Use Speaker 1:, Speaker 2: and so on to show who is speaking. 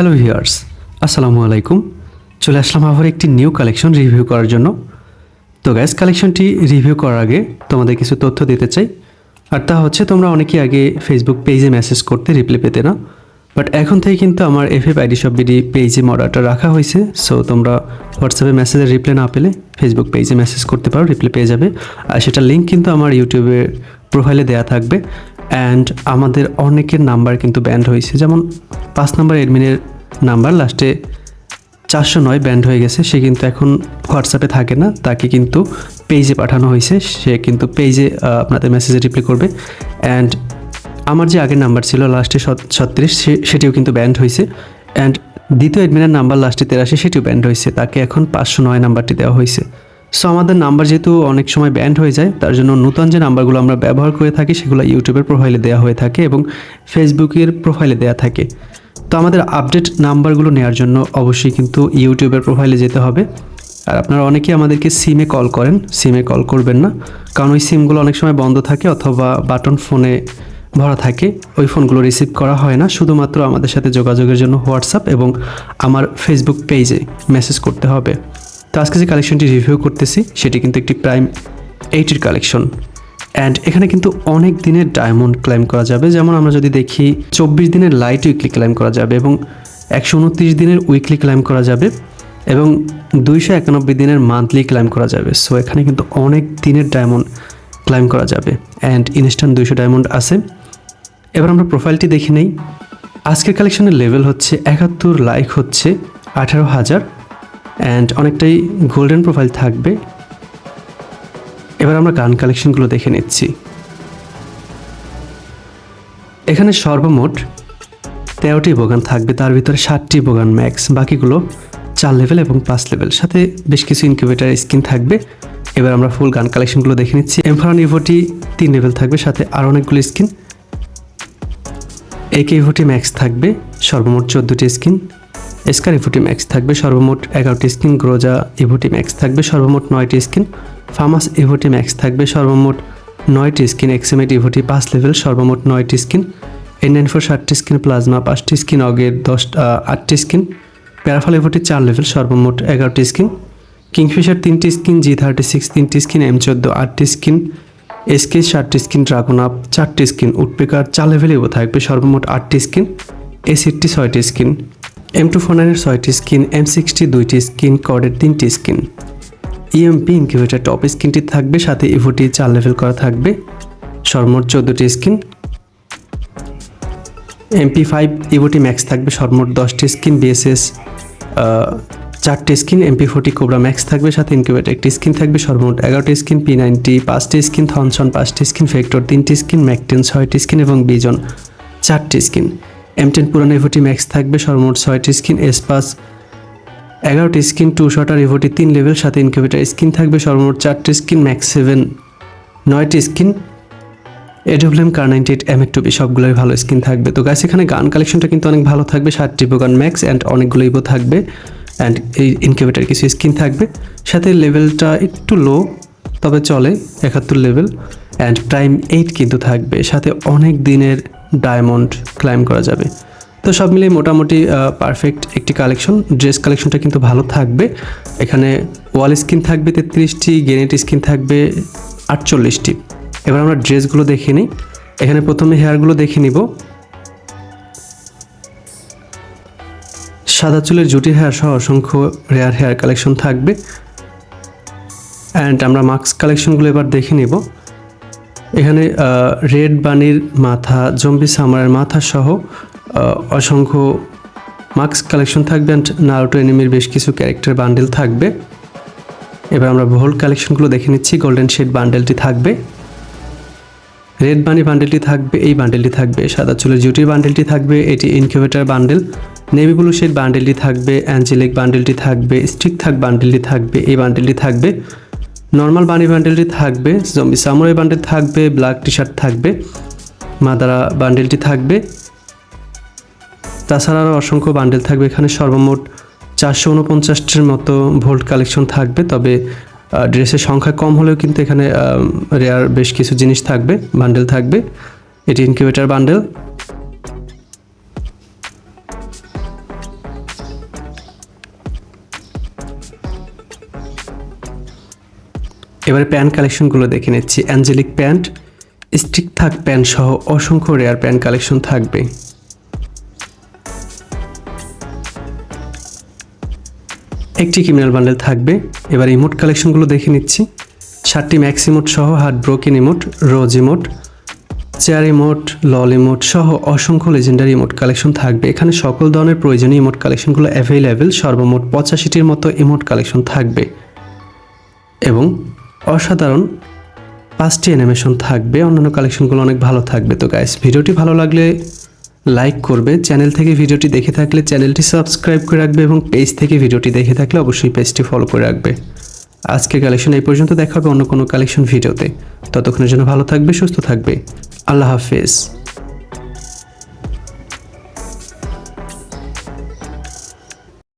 Speaker 1: Hello viewers আসসালামু আলাইকুম। চলে আসলাম আবার একটি নিউ কালেকশন রিভিউ করার জন্য। তো গ্যাস কালেকশনটি রিভিউ করার আগে তোমাদের কিছু তথ্য দিতে চাই। আর তা হচ্ছে, তোমরা অনেকেই আগে ফেসবুক পেজে মেসেজ করতে রিপ্লাই পেতে না। বাট এখন থেকে কিন্তু আমার এফ এফ আইডি সব বিডি পেজে মডারটা রাখা হয়েছে। সো তোমরা হোয়াটসঅ্যাপে মেসেজের রিপ্লাই না পেলে ফেসবুক পেজে মেসেজ করতে পারো রিপ্লাই পেয়ে যাবে। আর সেটা লিঙ্ক কিন্তু আমার ইউটিউবের প্রোফাইলে দেওয়া থাকবে। অ্যান্ড আমাদের অনেকের নাম্বার কিন্তু ব্যান্ড হয়েছে। যেমন পাঁচ নাম্বার এডমিনের নাম্বার লাস্টে চারশো নয় ব্যান্ড হয়ে গেছে। সে কিন্তু এখন হোয়াটসঅ্যাপে থাকে না। তাকে কিন্তু পেজে পাঠানো হয়েছে। সে কিন্তু পেজে আপনাদের মেসেজে রিপ্লাই করবে। অ্যান্ড আমার যে আগের নাম্বার ছিল লাস্টে ছত্রিশ সেটিও কিন্তু ব্যান্ড হয়েছে। অ্যান্ড দ্বিতীয় এডমিনের নাম্বার লাস্টে তেরাশি, সেটিও ব্যান্ড হয়েছে। তাকে এখন পাঁচশো নয় নাম্বারটি দেওয়া হয়েছে। সো আমাদের নাম্বার যেহেতু অনেক সময় ব্যান্ড হয়ে যায়, তার জন্য নতুন যে নাম্বারগুলো আমরা ব্যবহার করে থাকি, সেগুলো ইউটিউবের প্রোফাইলে দেওয়া হয়ে থাকে এবং ফেসবুকের প্রোফাইলে দেওয়া থাকে। তো আমাদের আপডেট নাম্বারগুলো নেওয়ার জন্য অবশ্যই কিন্তু ইউটিউবের প্রোফাইলে যেতে হবে। আর আপনারা অনেকেই আমাদেরকে সিমে কল করেন সিমে কল করবেন না। কারণ ওই সিমগুলো অনেক সময় বন্ধ থাকে অথবা বাটন ফোনে ভরা থাকে, ওই ফোনগুলো রিসিভ করা হয় না। শুধুমাত্র আমাদের সাথে যোগাযোগের জন্য হোয়াটসঅ্যাপ এবং আমার ফেসবুক পেজে মেসেজ করতে হবে। আজকে যে কালেকশনটি রিভিউ করতেছি, সেটি কিন্তু একটি প্রাইম এইটির কালেকশন। অ্যান্ড এখানে কিন্তু অনেক দিনের ডায়মন্ড ক্লাইম করা যাবে। যেমন আমরা যদি দেখি, চব্বিশ দিনের লাইট উইকলি ক্লাইম করা যাবে এবং একশো উনত্রিশ দিনের উইকলি ক্লাইম করা যাবে এবং দুইশো একানব্বই দিনের মান্থলি ক্লাইম করা যাবে। সো এখানে কিন্তু অনেক দিনের ডায়মন্ড ক্লাইম করা যাবে। অ্যান্ড ইনস্ট্যান্ট দুইশো ডায়মন্ড আছে। এবার আমরা প্রোফাইলটি দেখে নেই। আজকের কালেকশনের লেভেল হচ্ছে একাত্তর লাইক হচ্ছে আঠারো হাজার। অ্যান্ড অনেকটাই গোল্ডেন প্রোফাইল থাকবে। এবার আমরা গান কালেকশনগুলো দেখে নিচ্ছি। এখানে সর্বমোট তেরোটি বোগান থাকবে, তার ভিতরে ষাটটি বোগান ম্যাক্স বাকিগুলো চার লেভেল এবং পাঁচ লেভেল সাথে বেশ কিছু ইনকিউবেটার স্কিন থাকবে। এবার আমরা ফুল গান কালেকশনগুলো দেখে নিচ্ছি। এমফারান ইভোটি তিন লেভেল থাকবে, সাথে আরও অনেকগুলো স্কিন একে ইভোটি ম্যাক্স থাকবে, সর্বমোট চোদ্দোটি স্কিন এসকার ইভোটি ম্যাক্স থাকবে সর্বমোট এগারোটি স্কিন, গ্রোজা ইভোটি ম্যাক্স থাকবে সর্বমোট নয়টি স্কিন ফার্মাস ইভোটি ম্যাক্স থাকবে সর্বমোট নয়টি স্কিন এক্সএমএট ইভোটি পাঁচ লেভেল, সর্বমোট নয়টি স্কিন এন নাইন ফোর ষাটটি স্কিন, প্লাজমা পাঁচটি স্কিন, অগের দশটা আটটি স্কিন, প্যারাফল ইভোটি চার লেভেল, সর্বমোট এগারোটি স্কিন, কিংফিশার তিনটি স্কিন, জি থার্টি সিক্স তিনটি স্কিন, এম চোদ্দ আটটি স্কিন এসকে ষাটটি স্কিন ড্রাগন আপ চারটি স্কিন, উডপেকার চার লেভেলেও থাকবে সর্বমোট আটটি স্কিন এ সিটটি ছয়টি স্কিন এম টু ফোর নাইনের ছয়টি স্কিন এম সিক্সটি দুইটি স্কিন, কডের তিনটি স্কিন। ইএমপি ইনকিউবেটার টপ স্কিনটি থাকবে, সাথে ইভোটি চার লেভেল করা থাকবে। সর্বমোট চোদ্দোটি স্কিন। এমপি ফাইভ ইভোটি ম্যাক্স থাকবে, সর্বমোট দশটি স্কিন। বিএসএস চারটি skin. MP forty cobra max থাকবে, সাথে ইনকিউবেটার একটি স্কিন থাকবে, সর্বমোট এগারোটি স্কিন। পি নাইনটি পাঁচটি স্কিন থনসন পাঁচটি স্কিন ফেক্টর তিনটি স্কিন ম্যাকটেন ছয়টি স্কিন এবং বিজন চারটি স্কিন। এম টেন পুরানো ইভোটি ম্যাক্স থাকবে সর্বমোট ছয়টি স্কিন এস পাস এগারোটি স্কিন টু শটার ইভোটি তিন লেভেল সাথে ইনকিউবেটার স্কিন থাকবে সর্বমোট চারটি স্কিন ম্যাক্স সেভেন নয়টি skin AWM Kar ninety eight M টুবি সবগুলোই ভালো স্কিন থাকবে। তো গাছ এখানে গান কালেকশনটা কিন্তু অনেক ভালো থাকবে ষাটটি গান ম্যাক্স অ্যান্ড অনেকগুলো ইভো থাকবে অ্যান্ড এই ইনকিউবেটার কিছু স্কিন থাকবে। সাথে লেভেলটা একটু লো তবে চলে একাত্তর লেভেল অ্যান্ড প্রাইম এইট কিন্তু থাকবে। সাথে অনেক দিনের ডায়মন্ড ক্লাইম করা যাবে। তো সব মিলিয়ে মোটামুটি পারফেক্ট একটি কালেকশন ড্রেস কালেকশনটা কিন্তু ভালো থাকবে। এখানে ওয়াল স্কিন থাকবে তেত্রিশটি গেনেট স্কিন থাকবে আটচল্লিশটি। এবার আমরা ড্রেসগুলো দেখে নিই। এখানে প্রথমে হেয়ারগুলো দেখে নিব। সাদা চুলের জুটি হেয়ার সহ অসংখ্য রেয়ার হেয়ার কালেকশন থাকবে। অ্যান্ড আমরা মাস্ক কালেকশনগুলো এবার দেখে নিব। এখানে রেড বানির মাথা, জম্বি সামারের মাথা সহ অসংখ্য মাস্ক কালেকশন থাকবে অ্যান্ড নারোটো এনিমির বেশ কিছু ক্যারেক্টার বান্ডেল থাকবে। এবার আমরা ভোল্ড কালেকশনগুলো দেখে নিচ্ছি গোল্ডেন শেড বান্ডেলটি থাকবে। রেড বানি বান্ডেলটি থাকবে, এই বান্ডেলটি থাকবে, সাদা চুলের জুটির বান্ডেলটি থাকবে, এটি incubator bundle. Navy blue shade বান্ডেলটি থাকবে অ্যাঞ্জেলিক বান্ডেলটি থাকবে স্টিক থাক বান্ডেলটি থাকবে, এই বান্ডেলটি থাকবে। নর্মাল বানি বান্ডেলটি থাকবে জম্বি সামুরাই বান্ডেল থাকবে ব্ল্যাক টি শার্ট থাকবে, মাদারা বান্ডেলটি থাকবে। তাছাড়া আরও অসংখ্য বান্ডেল থাকবে, এখানে সর্বমোট চারশো উনপঞ্চাশটির মতো ভোল্ট কালেকশন থাকবে, তবে ড্রেসের সংখ্যা কম হলেও কিন্তু এখানে রেয়ার বেশ কিছু জিনিস থাকবে বান্ডেল থাকবে। এটি ইনকিউবেটার বান্ডেল এবারে প্যান্ট কালেকশনগুলো দেখে নিচ্ছি। অ্যাঞ্জেলিক প্যান্ট, স্টিক থাক প্যান্ট সহ অসংখ্য রেয়ার প্যান্ট কালেকশন থাকবে। একটি ক্রিমিনাল বান্ডেল থাকবে। এবার ইমোট কালেকশনগুলো দেখে নিচ্ছি। সাতটি ম্যাক্স ইমোট সহ heart broken emote rose emote chair emote lol emote সহ অসংখ্য লেজেন্ডারি ইমোট কালেকশন থাকবে। এখানে সকল ধরনের প্রয়োজনীয় ইমোট কালেকশনগুলো অ্যাভেলেবেল সর্বমোট পঁচাশিটির মতো ইমোট কালেকশন থাকবে। এবং অসাধারণ পাঁচটি অ্যানিমেশন থাকবে, অন্যান্য কালেকশনগুলো অনেক ভালো থাকবে। তো গাইস ভিডিওটি ভালো লাগলে লাইক করবে। চ্যানেল থেকে ভিডিওটি দেখে থাকলে চ্যানেলটি সাবস্ক্রাইব করে রাখবে এবং পেজ থেকে ভিডিওটি দেখে থাকলে অবশ্যই পেজটি ফলো করে রাখবে। আজকে কালেকশন এই পর্যন্ত, দেখা হবে অন্য কোনো কালেকশন ভিডিওতে ততক্ষণের জন্য ভালো থাকবে, সুস্থ থাকবে। আল্লাহ হাফেজ।